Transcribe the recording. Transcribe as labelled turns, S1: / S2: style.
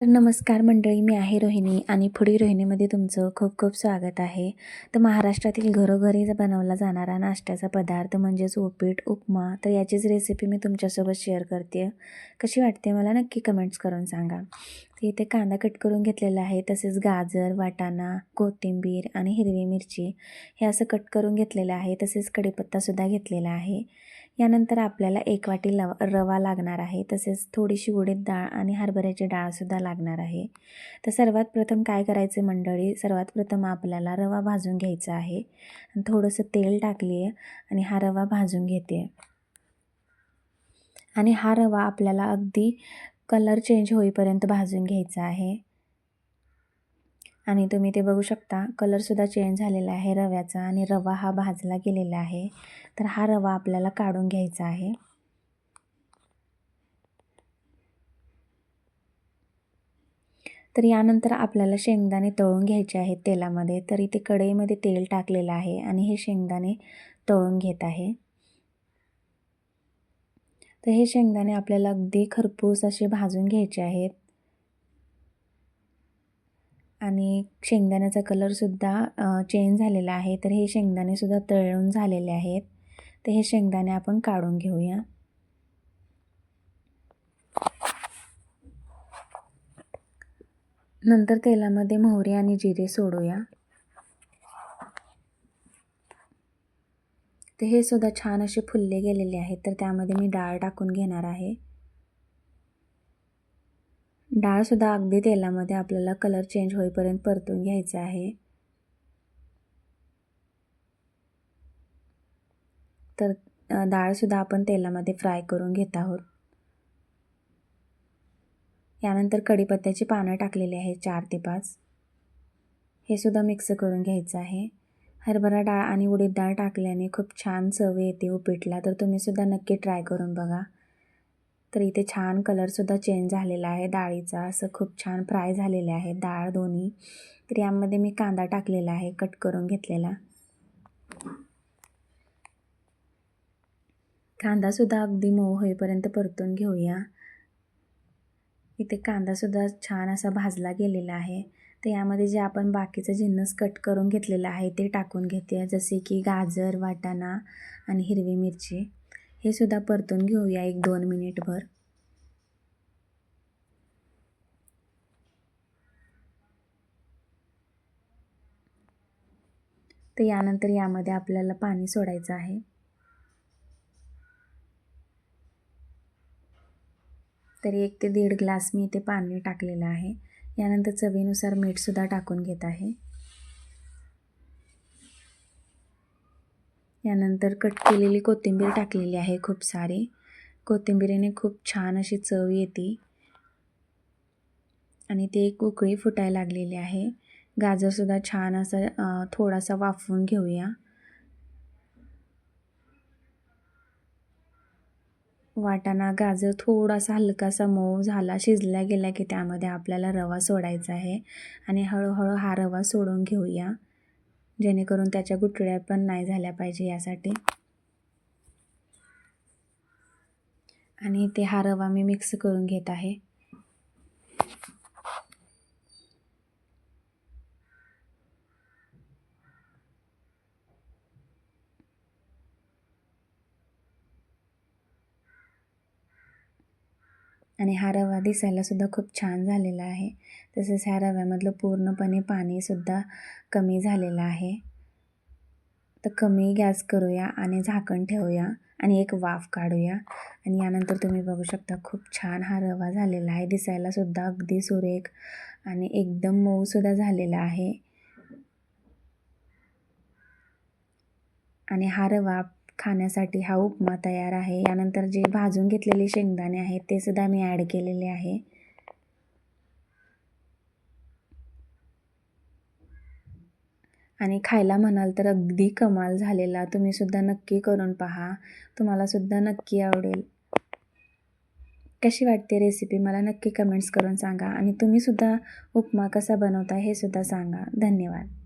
S1: तर नमस्कार मंडळी मी आहे रोहिणी आणि पुढील रोहिणीमध्ये तुमचं खूप खूप स्वागत आहे. तर महाराष्ट्रातील घरोघरी बनवला जाणारा नाश्त्याचा पदार्थ म्हणजेच उपीट उपमा तर याचीच रेसिपी मी तुमच्यासोबत शेअर करते. कशी वाटते मला नक्की कमेंट्स करून सांगा. तर इथे कांदा कट करून घेतलेला आहे तसेच गाजर वाटाणा कोथिंबीर आणि हिरवी मिरची हे असं कट करून घेतलेलं आहे तसेच कढीपत्तासुद्धा घेतलेला आहे. यानंतर आपल्याला एक वाटी लव रवा लागणार आहे तसेच थोडीशी उडीद डाळ आणि हरभऱ्याची डाळसुद्धा लागणार आहे. तर सर्वात प्रथम काय करायचं मंडळी? सर्वात प्रथम आपल्याला रवा भाजून घ्यायचा आहे. थोडंसं तेल टाकली आहे आणि हा रवा भाजून घेते. आणि हा रवा आपल्याला अगदी कलर चेंज होईपर्यंत भाजून घ्यायचा आहे. आणि तुम्ही ते बघू शकता कलरसुद्धा चेंज झालेला आहे रव्याचा आणि रवा हा भाजला गेलेला आहे. तर हा रवा आपल्याला काढून घ्यायचा आहे. तर यानंतर आपल्याला शेंगदाणे तळून घ्यायचे आहेत तेलामध्ये. तर इथे कढईमध्ये तेल टाकलेलं आहे आणि हे शेंगदाणे तळून घेत आहे. तर हे शेंगदाणे आपल्याला अगदी खरपूस असे भाजून घ्यायचे आहेत. आणि शेंगदाण्याचा कलरसुद्धा चेंज झालेला आहे. तर हे शेंगदाणेसुद्धा तळून झालेले आहेत. तर हे शेंगदाणे आपण काढून घेऊया. नंतर तेलामध्ये मोहरी आणि जिरे सोडूया. तर हे सुद्धा छान असे फुलले गेलेले आहेत. तर त्यामध्ये मी डाळ टाकून घेणार आहे. डाळसुद्धा अगदी तेलामध्ये आपल्याला कलर चेंज होईपर्यंत परतून घ्यायचं आहे. तर डाळसुद्धा आपण तेलामध्ये फ्राय करून घेत आहोत. यानंतर कढीपत्त्याची पानं टाकलेली आहे चार ते पाच. हे सुद्धा मिक्स करून घ्यायचं आहे. हरभरा डाळ आणि उडीद डाळ टाकल्याने खूप छान चव येते उपीटला तर तुम्हीसुद्धा नक्की ट्राय करून बघा. तर इथे छान कलरसुद्धा चेंज झालेला आहे डाळीचा. असं खूप छान फ्राय झालेले आहे डाळ दोन्ही. तर यामध्ये मी कांदा टाकलेला आहे कट करून घेतलेला. कांदासुद्धा अगदी मऊ होईपर्यंत परतून घेऊया. इथे कांदासुद्धा छान असा भाजला गेलेला आहे. तर यामध्ये जे आपण बाकीचं जिन्नस कट करून घेतलेलं आहे ते टाकून घेते. जसे की गाजर वाटाणा आणि हिरवी मिरची. हे सुद्धा परतून घेऊया एक दोन मिनिटभर. तर यानंतर यामध्ये आपल्याला पाणी सोडायचं आहे. तरी एक ते दीड ग्लास मी इथे पाणी टाकलेलं आहे. यानंतर चवीनुसार मीठसुद्धा टाकून घेत आहे. यानंतर कट केलेली कोथिंबीर टाकलेली आहे खूप सारी. कोथिंबीरीने खूप छान अशी चव येते. आणि ते एक उकळी फुटायला लागलेली आहे. गाजरसुद्धा छान असं थोडासा वाफवून घेऊया. वाटाणा गाजर थोडासा हलकासा मऊ झाला शिजला गेला की त्यामध्ये आपल्याला रवा सोडायचा आहे. आणि हळूहळू हा रवा सोडून घेऊया. जेणेकरून त्याच्या गुठळ्या पण नाही झाल्या पाहिजे यासाठी. आणि ते हा रवा मी मिक्स करून घेत आहे. आणि हा रवा दिसायलासुद्धा खूप छान झालेला आहे. तसेच ह्या रव्यामधलं पूर्णपणे पाणीसुद्धा कमी झालेलं आहे. तर कमी गॅस करूया आणि झाकण ठेवूया आणि एक वाफ काढूया. आणि यानंतर तुम्ही बघू शकता खूप छान हा रवा झालेला आहे. दिसायलासुद्धा अगदी सुरेख आणि एकदम मऊसुद्धा झालेला आहे. आणि हा रवा खाण्यासाठी हा उपमा तयार आहे. यानंतर जे भाजून घेतलेले शेंगदाणे आहेत ते सुद्धा मी ॲड केलेले आहे. आणि खायला म्हणाल तर अगदी कमाल झालेला. तुम्हीसुद्धा नक्की करून पहा. तुम्हालासुद्धा नक्की आवडेल. कशी वाटते रेसिपी मला नक्की कमेंट्स करून सांगा. आणि तुम्हीसुद्धा उपमा कसा बनवता हे सुद्धा सांगा. धन्यवाद.